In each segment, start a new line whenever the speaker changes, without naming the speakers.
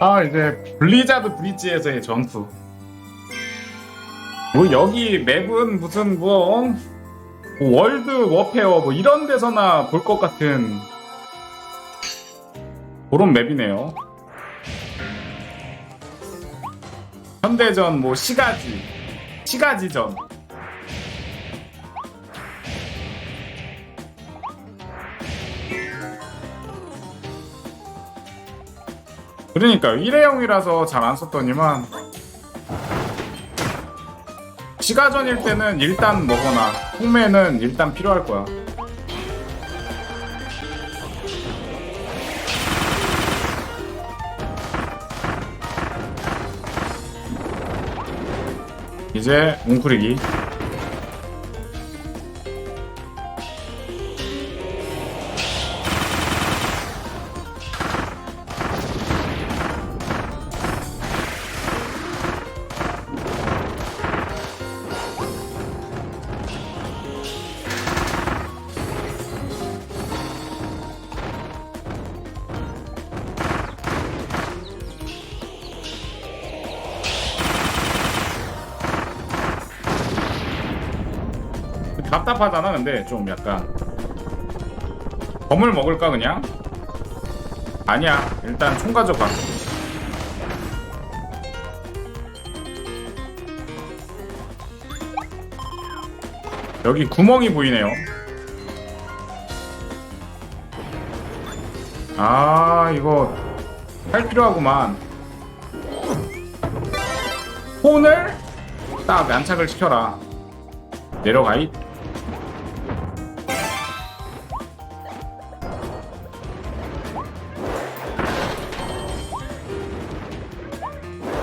아 이제 블리자드 브리지에서의 전투. 뭐 여기 맵은 무슨 뭐 어? 뭐 월드 워페어 뭐 이런 데서나 볼 것 같은 그런 맵이네요. 현대전 뭐 시가지 시가지전 그러니까 일회용이라서 잘 안 썼더니만 시가전일 때는 일단 먹거나 풍매는 일단 필요할 거야. 이제 웅크리기 답답하잖아 근데 좀 약간. 검을 먹을까 그냥? 아니야 일단 총 가져가. 여기 구멍이 보이네요. 아 이거 할 필요하구만. 폰을 딱 안착을 시켜라. 내려가이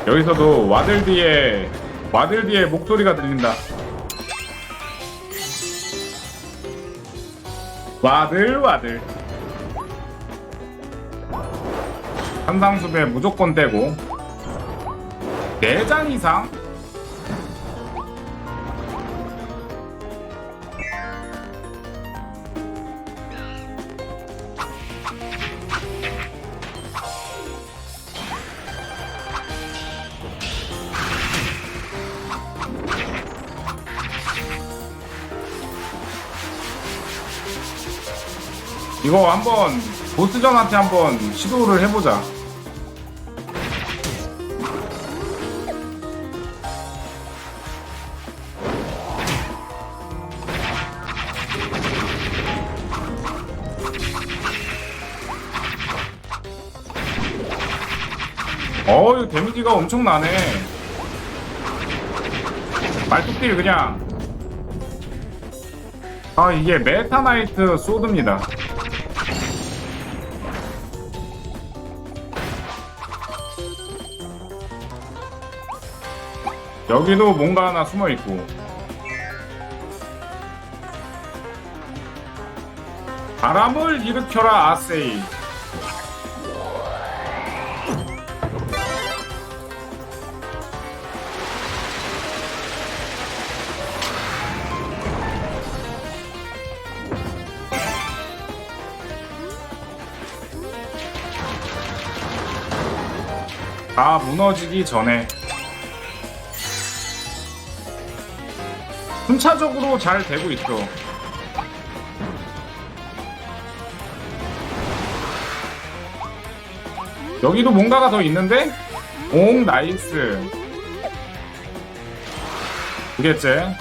여기서도 와들 뒤에 와들 뒤에 목소리가 들린다. 와들 와들. 한상수배 무조건 떼고 4장 이상? 이거 한번 보스전한테 한번 시도를 해보자. 어, 이거 데미지가 엄청 나네. 말뚝딜 그냥. 아, 이게 메타나이트 소드입니다. 여기도 뭔가 하나 숨어 있고. 바람을 일으켜라 아세이. 다 무너지기 전에 순차적으로 잘 되고 있어. 여기도 뭔가가 더 있는데? 오, 나이스. 두 개째.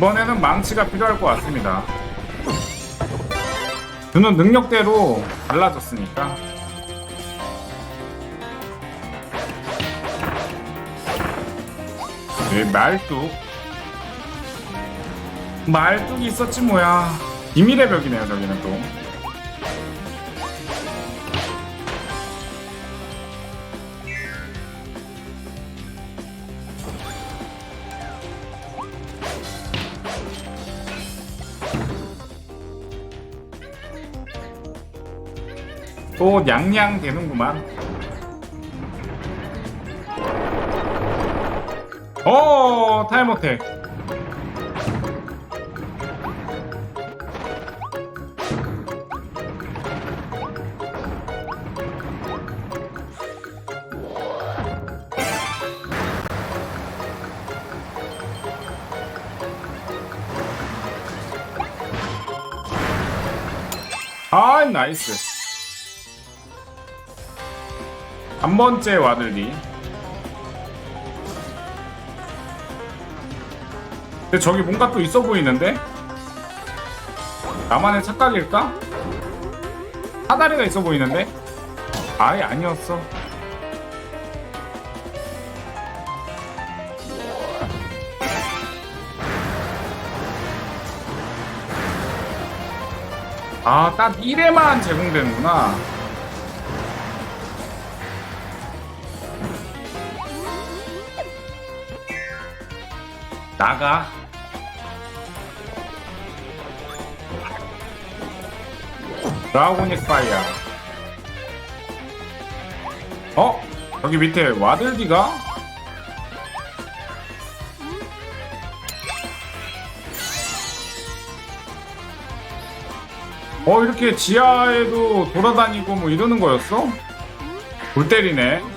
이번에는 망치가 필요할 것 같습니다. 주는 능력대로 달라졌으니까. 네, 말뚝. 말뚝이 있었지 뭐야. 비밀의 벽이네요, 저기는 또. 또 냥냥 되는구만. 어 타이머택. 아 나이스. 한 번째 와들기. 근데 저기 뭔가 또 있어 보이는데? 나만의 착각일까? 사다리가 있어 보이는데? 아예 아니었어. 아, 딱 1회만 제공되는구나. 나가. 드라고닉 파이어. 어? 여기 밑에 와들디가? 어, 이렇게 지하에도 돌아다니고 뭐 이러는 거였어? 골 때리네.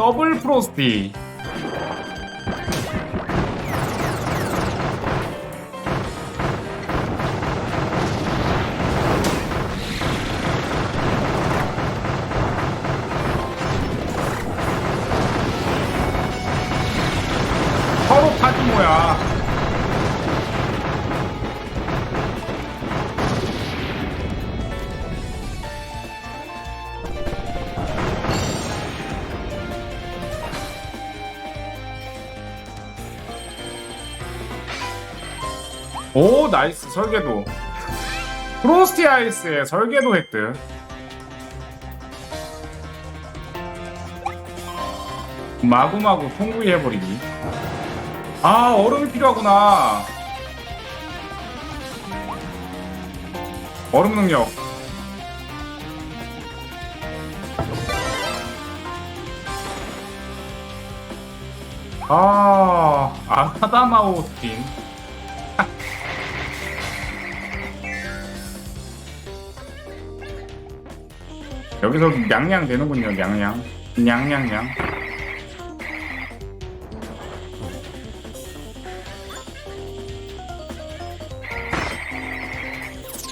더블 프로스티. 오 나이스. 설계도. 프로스티 아이스의 설계도 획득. 마구마구 통구이 해버리기. 아 얼음이 필요하구나. 얼음 능력. 아 아다마오틴 여기서 냥냥 되는군요, 냥냥. 냥냥냥.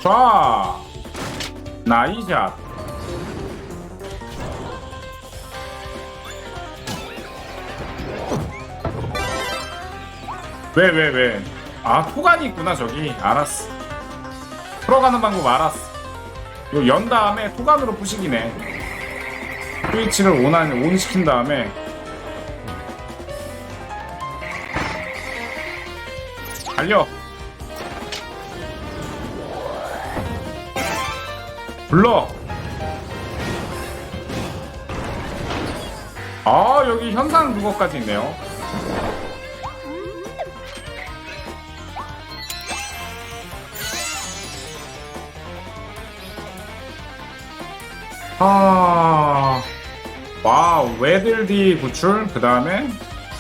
자, 나이샷. 왜, 왜, 왜? 아, 토간이 있구나, 저기. 알았어. 풀어가는 방법 알았어. 이거 연 다음에 토간으로 부시기네. 스위치를 온, 안, 온 시킨 다음에 달려. 불러. 아 여기 현상 그거까지 있네요. 아, 와, 웨들디 구출, 그 다음에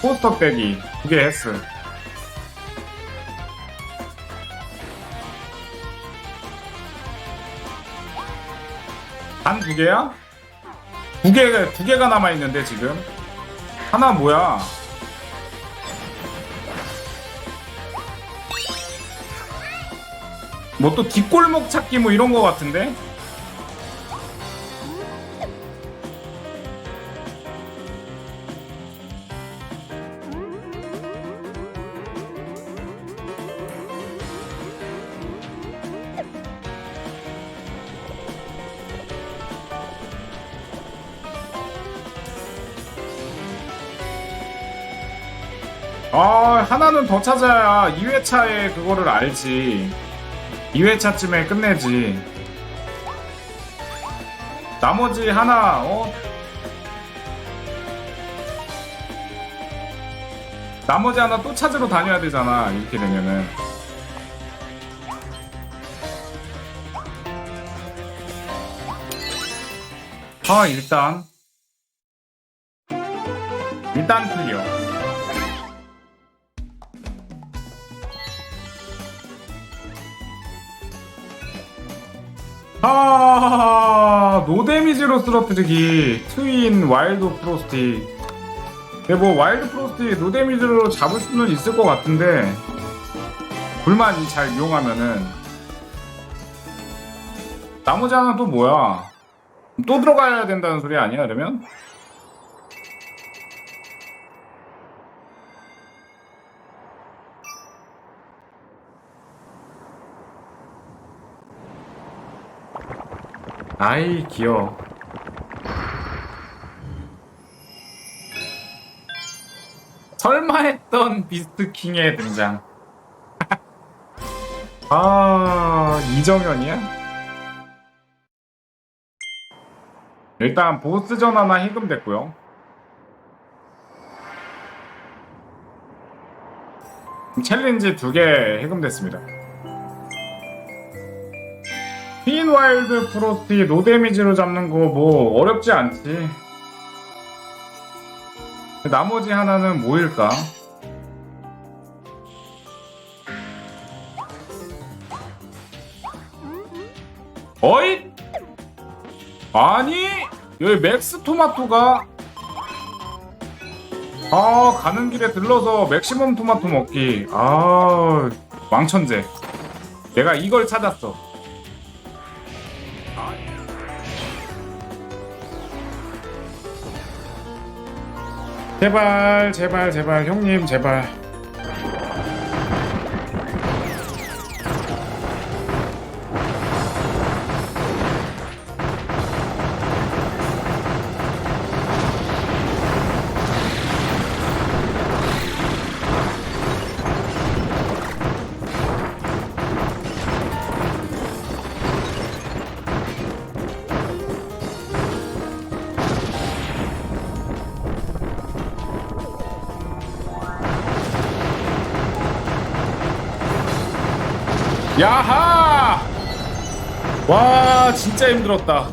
포스터 빼기 두 개 했어. 단 두 개야? 두 개가, 두 개가 남아있는데, 지금. 하나 뭐야? 뭐 또 뒷골목 찾기 뭐 이런 거 같은데? 아, 하나는 더 찾아야 2회차에 그거를 알지. 2회차쯤에 끝내지. 나머지 하나, 어? 나머지 하나 또 찾으러 다녀야 되잖아. 이렇게 되면은. 아, 일단. 일단 클리어. 아, 노데미지로 쓰러뜨리기. 트윈 와일드 프로스티. 근데 뭐 와일드 프로스티 노데미지로 잡을 수는 있을 것 같은데 불만 잘 이용하면은 나머지 하나 또 뭐야? 또 들어가야 된다는 소리 아니야 그러면? 아이 귀여워. 설마 했던 비스트킹의 등장. 아 이정현이야? 일단 보스전 하나 해금됐고요. 챌린지 두 개 해금됐습니다 와일드 프로스티 노 데미지로 잡는 거 뭐 어렵지 않지. 나머지 하나는 뭐일까? 어이? 아니 여기 맥스 토마토가 아 가는 길에 들러서 맥시멈 토마토 먹기 아 왕천재 내가 이걸 찾았어 제발 제발 제발 형님 제발 야하! 와 진짜 힘들었다.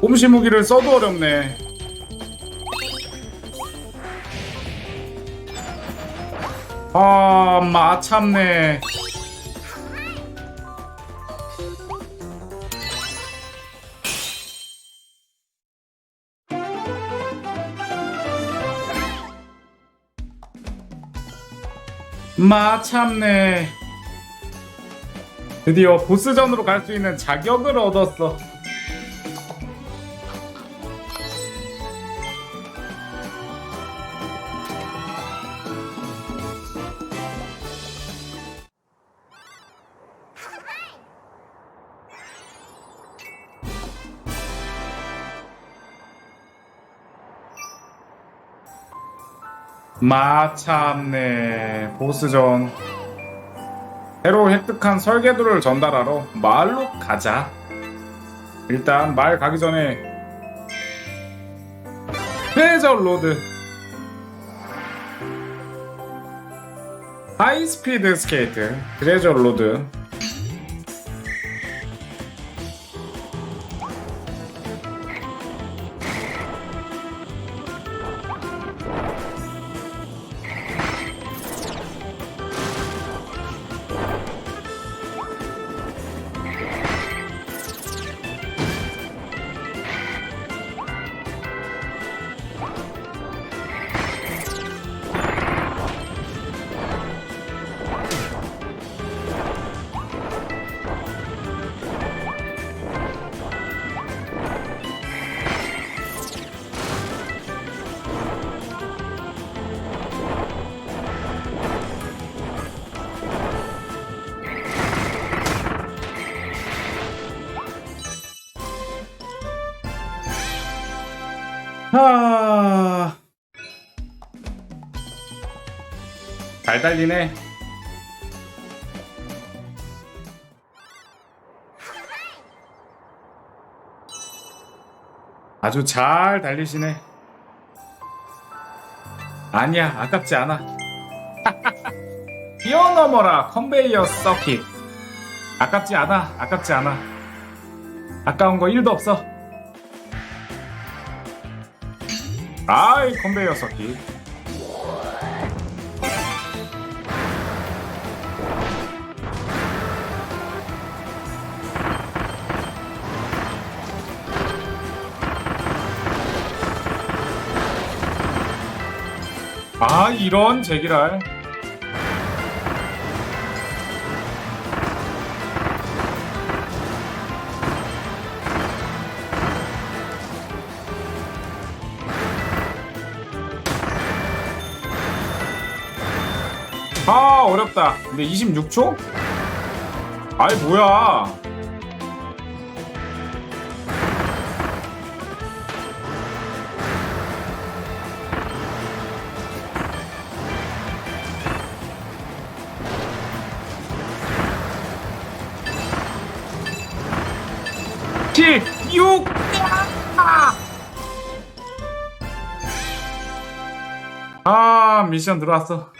꼼시 무기를 써도 어렵네. 아 마참네 마참네 드디어 보스전으로 갈 수 있는 자격을 얻었어 마참네 보스전. 새로 획득한 설계도를 전달하러 마을로 가자. 일단 마을 가기 전에 트레저 로드. 하이스피드 스케이트 트레저 로드 잘 달리네. 아주 잘 달리시네. 아니야, 아깝지 않아. 뛰어넘어라, 컨베이어 서킷. 아깝지 않아, 아깝지 않아. 아까운 거 1도 없어. 아이, 컨베이어 서킷. 이런 제기랄. 아 어렵다 근데 26초? 아이 뭐야 칠, 육, 아 미션 들어왔어.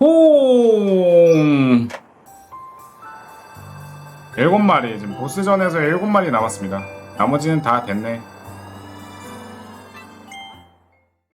홈. 일곱 마리 지금 보스전에서 일곱 마리 남았습니다. 나머지는 다 됐네